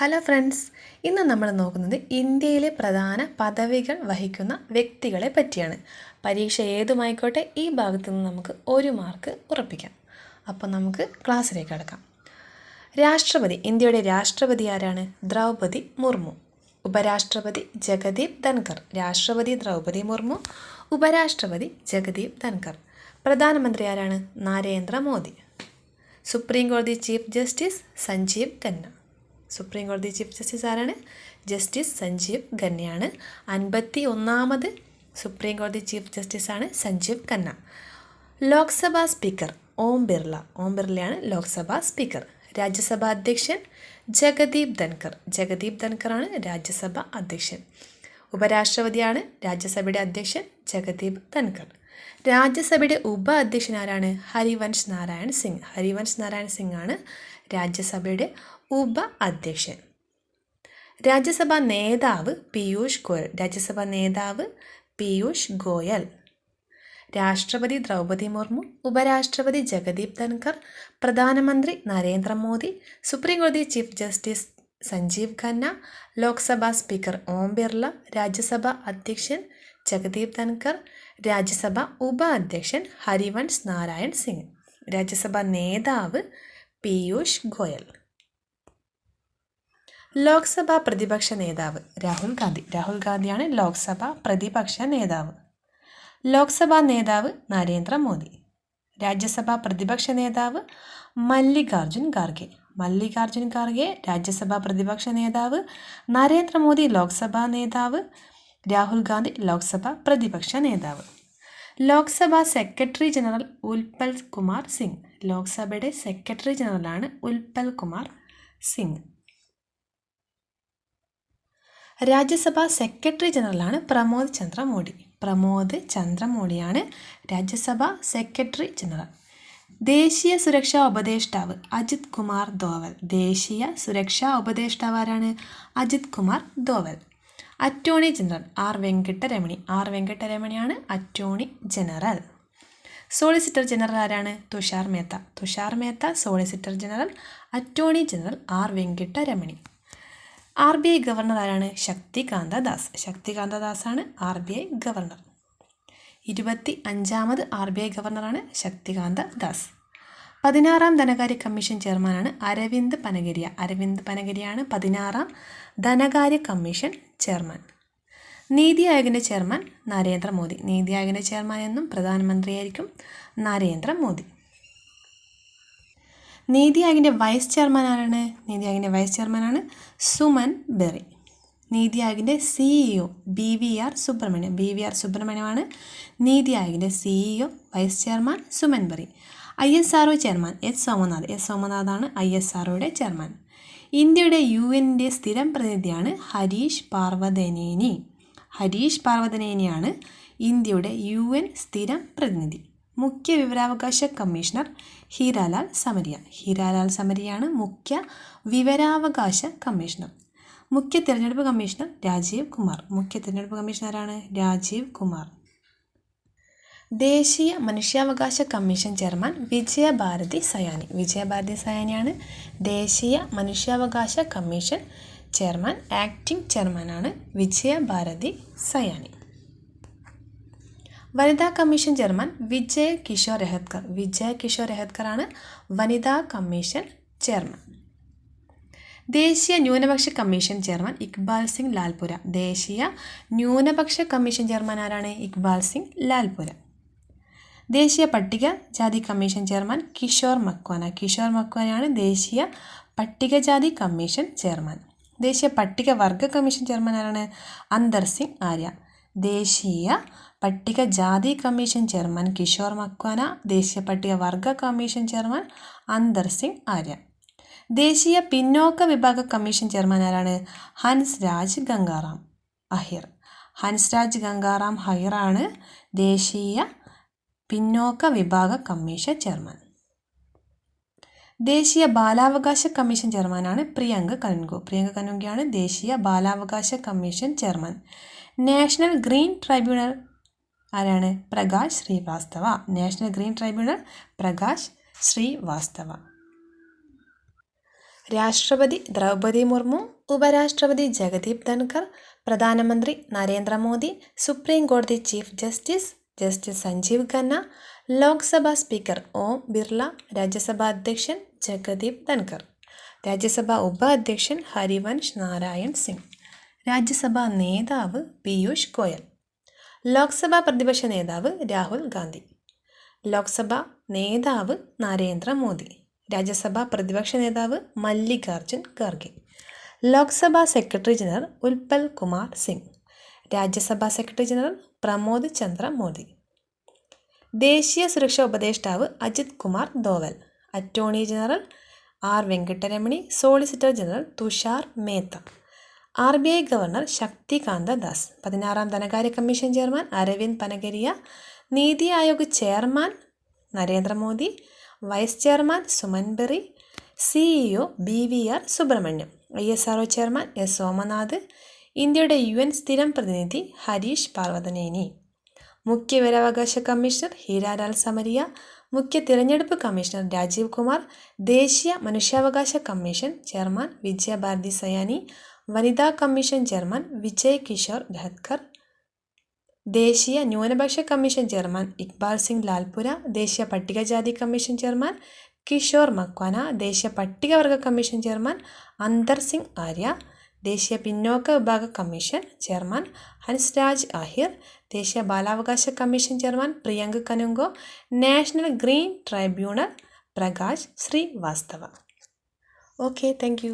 Hello friends ഇന്ന് നമ്മൾ നോക്കുന്നത് ഇന്ത്യയിലെ പ്രധാന പദവികൾ വഹിക്കുന്ന വ്യക്തികളെ പറ്റിയാണ്. പരീക്ഷ ഏതുമായിക്കോട്ടെ ഈ ഭാഗത്തു നിന്ന് നമുക്ക് ഒരു മാർക്ക് ഉറപ്പിക്കാം. അപ്പോൾ നമുക്ക് ക്ലാസ്സിലേക്ക് കടക്കാം. രാഷ്ട്രപതി ഇന്ത്യയുടെ രാഷ്ട്രപതി ആരാണ്? ദ്രൗപതി മുർമു. ഉപരാഷ്ട്രപതി ജഗദീപ് ധൻകർ രാഷ്ട്രപതി ദ്രൗപതി മുർമു ഉപരാഷ്ട്രപതി ജഗദീപ് ധൻകർ പ്രധാനമന്ത്രി ആരാണ്? നരേന്ദ്ര മോദി. സുപ്രീം കോടതി chief justice Sanjiv Khanna. Supreme കോടതി ചീഫ് ജസ്റ്റിസ് ആരാണ്? ജസ്റ്റിസ് സഞ്ജീവ് ഖന്നയാണ് അൻപത്തി ഒന്നാമത് സുപ്രീം കോടതി ചീഫ് ജസ്റ്റിസാണ് സഞ്ജീവ് ഖന്ന. ലോക്സഭാ സ്പീക്കർ ഓം ബിർള. ഓം ബിർളയാണ് ലോക്സഭാ സ്പീക്കർ. രാജ്യസഭാ അധ്യക്ഷൻ ജഗദീപ് ധൻകർ ജഗദീപ് ധൻകറാണ് രാജ്യസഭ അധ്യക്ഷൻ. ഉപരാഷ്ട്രപതിയാണ് രാജ്യസഭയുടെ അധ്യക്ഷൻ ജഗദീപ് ധൻകർ രാജ്യസഭയുടെ ഉപ അധ്യക്ഷൻ ആരാണ്? ഹരിവൻഷ് നാരായൺ സിംഗ്. ഹരിവൻഷ് നാരായൺ സിംഗ് ആണ് രാജ്യസഭയുടെ ഉപ അധ്യക്ഷൻ രാജ്യസഭാ നേതാവ് പീയൂഷ് ഗോയൽ. രാജ്യസഭാ നേതാവ് പീയൂഷ് ഗോയൽ. രാഷ്ട്രപതി ദ്രൗപതി മുർമു ഉപരാഷ്ട്രപതി ജഗദീപ് ധൻകർ പ്രധാനമന്ത്രി നരേന്ദ്രമോദി സുപ്രീംകോടതി chief justice Sanjiv Khanna Lok Sabha speaker Om Birla Rajya Sabha അധ്യക്ഷൻ ജഗദീപ് ധൻകർ രാജ്യസഭ ഉപ അധ്യക്ഷൻ ഹരിവൻഷ് നാരായൺ സിംഗ് രാജ്യസഭാ നേതാവ് പീയൂഷ് ഗോയൽ. ലോക്സഭാ പ്രതിപക്ഷ നേതാവ് രാഹുൽ ഗാന്ധി. രാഹുൽ ഗാന്ധിയാണ് ലോക്സഭാ പ്രതിപക്ഷ നേതാവ്. ലോക്സഭാ നേതാവ് നരേന്ദ്രമോദി. രാജ്യസഭാ പ്രതിപക്ഷ നേതാവ് മല്ലികാർജുൻ ഖാർഗെ. മല്ലികാർജുൻ ഖാർഗെ രാജ്യസഭാ പ്രതിപക്ഷ നേതാവ് നരേന്ദ്രമോദി ലോക്സഭാ നേതാവ് രാഹുൽ ഗാന്ധി ലോക്സഭാ പ്രതിപക്ഷ നേതാവ്. Lok Sabha secretary general Utpal Kumar Singh. ലോക്സഭയുടെ secretary ജനറലാണ് ഉൽപൽ കുമാർ സിംഗ്. രാജ്യസഭാ സെക്രട്ടറി ജനറലാണ് പ്രമോദ് ചന്ദ്ര മോഡി പ്രമോദ് ചന്ദ്ര മോഡിയാണ് രാജ്യസഭാ സെക്രട്ടറി ജനറൽ. ദേശീയ സുരക്ഷാ ഉപദേഷ്ടാവ് അജിത് കുമാർ ദോവൽ. ദേശീയ സുരക്ഷാ ഉപദേഷ്ടാവ് ആരാണ്? Ajit Kumar Doval. Attorney general R Venkataramani. R വെങ്കട്ടരമണിയാണ് attorney general. Solicitor general ആരാണ്? Tushar Mehta. Tushar Mehta solicitor general. Attorney general R Venkataramani. R B I governor ആരാണ്? ശക്തികാന്ത ദാസ്. ശക്തികാന്ത ദാസാണ് ആർ ബി ഐ ഗവർണർ. ഇരുപത്തി അഞ്ചാമത് ആർ ബി ഐ ഗവർണറാണ് ശക്തികാന്ത ദാസ്. പതിനാറാം ധനകാര്യ commission ചെയർമാനാണ് അരവിന്ദ് പനഗരിയ. അരവിന്ദ് പനഗരിയാണ് പതിനാറാം ധനകാര്യ കമ്മീഷൻ ചെയർമാൻ. നീതി ആയോഗിന്റെ ചെയർമാൻ നരേന്ദ്രമോദി. നീതി ആയോഗിന്റെ ചെയർമാൻ എന്നും പ്രധാനമന്ത്രിയായിരിക്കും നരേന്ദ്രമോദി. നീതി ആയോഗിന്റെ വൈസ് ചെയർമാൻ ആരാണ്? നീതി ആയോഗിന്റെ വൈസ് ചെയർമാനാണ് Suman Bery. NITI ആയോഗിന്റെ CEO B V R Subrahmanyam. B V R സുബ്രഹ്മണ്യമാണ് NITI ആയോഗിന്റെ CEO vice chairman Suman Bery. I S R chairman S Somanath. S സോമനാഥാണ് I S R chairman ഇന്ത്യയുടെ U എന്റെ സ്ഥിരം പ്രതിനിധിയാണ് ഹരീഷ് പാർവതനേനി. ഹരീഷ് പാർവതനേനിയാണ് ഇന്ത്യയുടെ യു എൻ സ്ഥിരം പ്രതിനിധി. മുഖ്യ വിവരാവകാശ കമ്മീഷണർ ഹീരാലാൽ സമരിയ. ഹീരാലാൽ സമരിയാണ് മുഖ്യ വിവരാവകാശ കമ്മീഷണർ. മുഖ്യ തിരഞ്ഞെടുപ്പ് കമ്മീഷണർ രാജീവ് കുമാർ. മുഖ്യ തിരഞ്ഞെടുപ്പ് കമ്മീഷണറാണ് രാജീവ് കുമാർ. ദേശീയ മനുഷ്യാവകാശ കമ്മീഷൻ ചെയർമാൻ വിജയഭാരതി സയാനി. വിജയഭാരതി സയാനിയാണ് ദേശീയ മനുഷ്യാവകാശ കമ്മീഷൻ ചെയർമാൻ ആക്ടിംഗ് ചെയർമാനാണ് വിജയഭാരതി സയാനി. വനിതാ കമ്മീഷൻ ചെയർമാൻ വിജയ് കിഷോർ രഹത്കർ. വിജയ് കിഷോർ രഹത്കറാണ് വനിതാ കമ്മീഷൻ ചെയർമാൻ. ദേശീയ ന്യൂനപക്ഷ കമ്മീഷൻ ചെയർമാൻ ഇക്ബാൽ സിംഗ് ലാൽപുര. ദേശീയ ന്യൂനപക്ഷ കമ്മീഷൻ ചെയർമാൻ ആരാണ്? ഇക്ബാൽ സിംഗ് ലാൽപുര. ദേശീയ പട്ടിക ജാതി കമ്മീഷൻ ചെയർമാൻ കിഷോർ മക്വാന. കിഷോർ മക്വാനയാണ് ദേശീയ പട്ടികജാതി കമ്മീഷൻ ചെയർമാൻ. ദേശീയ പട്ടിക വർഗ കമ്മീഷൻ ചെയർമാൻ ആരാണ്? അന്തർ സിംഗ് ആര്യ. ദേശീയ പട്ടികജാതി കമ്മീഷൻ ചെയർമാൻ കിഷോർ മക്വാന ദേശീയ പട്ടിക വർഗ കമ്മീഷൻ ചെയർമാൻ അന്തർ സിംഗ് ആര്യ. ദേശീയ പിന്നോക്ക വിഭാഗ കമ്മീഷൻ ചെയർമാൻ ആരാണ്? ഹൻസ് രാജ് ഗംഗാറാം അഹിർ. ഹൻസ് രാജ് ഗംഗാറാം ഹൈറാണ് ദേശീയ പിന്നോക്ക വിഭാഗ കമ്മീഷൻ ചെയർമാൻ. ദേശീയ ബാലാവകാശ കമ്മീഷൻ ചെയർമാനാണ് പ്രിയങ്ക കനുങ്കു പ്രിയങ്ക കനുങ്കയാണ് ദേശീയ ബാലാവകാശ commission chairman. National green tribunal ആരാണ്? Prakash Srivastava. National green tribunal Prakash Srivastava. രാഷ്ട്രപതി ദ്രൗപദി മുർമു ഉപരാഷ്ട്രപതി ജഗദീപ് ധൻഖർ പ്രധാനമന്ത്രി നരേന്ദ്രമോദി സുപ്രീം കോടതി chief justice justice Sanjiv Khanna Lok Sabha speaker Om Birla Rajya Sabha അധ്യക്ഷൻ ജഗദീപ് ധൻഖർ. രാജ്യസഭാ ഉപാധ്യക്ഷൻ ഹരിവൻഷ് നാരായൺ സിംഗ്. രാജ്യസഭാ നേതാവ് പീയൂഷ് ഗോയൽ. ലോക്സഭാ പ്രതിപക്ഷ നേതാവ് രാഹുൽ ഗാന്ധി. ലോക്സഭാ നേതാവ് നരേന്ദ്രമോദി രാജ്യസഭാ പ്രതിപക്ഷ നേതാവ് Mallikarjun Kharge. Lok Sabha secretary general Utpal Kumar Singh. Rajya Sabha secretary general Pramod Chandra Modi. ദേശീയ സുരക്ഷാ ഉപദേഷ്ടാവ് Ajit Kumar Doval attorney general R Venkataramani solicitor general Tushar Mehta. R B I governor Shaktikanta Das. പതിനാറാം ധനകാര്യ commission chairman Arvind Panagariya. NITI Aayog chairman Narendra Modi. Vice chairman Suman Bery. CEO B V R Subrahmanyam. I S R chairman S Somanath. ഇന്ത്യയുടെ U N സ്ഥിരം പ്രതിനിധി ഹരീഷ് പാർവതനേനി. മുഖ്യ വിവരാവകാശ commissioner Heeralal Samariya. മുഖ്യ തിരഞ്ഞെടുപ്പ് commissioner Rajeev Kumar. ദേശീയ മനുഷ്യാവകാശ കമ്മീഷൻ ചെയർമാൻ വിജയഭാരതി സയാനി. വനിതാ കമ്മീഷൻ ചെയർമാൻ വിജയ് കിഷോർ ഖത്കർ ദേശീയ ന്യൂനപക്ഷ കമ്മീഷൻ ചെയർമാൻ ഇക്ബാൽ സിംഗ് ലാൽപുര ദേശീയ പട്ടികജാതി കമ്മീഷൻ ചെയർമാൻ കിഷോർ മക്വാന ദേശീയ പട്ടികവർഗ കമ്മീഷൻ ചെയർമാൻ അന്തർ സിംഗ് ആര്യ ദേശീയ പിന്നോക്ക വിഭാഗ കമ്മീഷൻ ചെയർമാൻ ഹൻസ്രാജ് ആഹിർ ദേശീയ ബാലാവകാശ commission chairman Priyank Kanungo national green tribunal Prakash Srivastava. Okay thank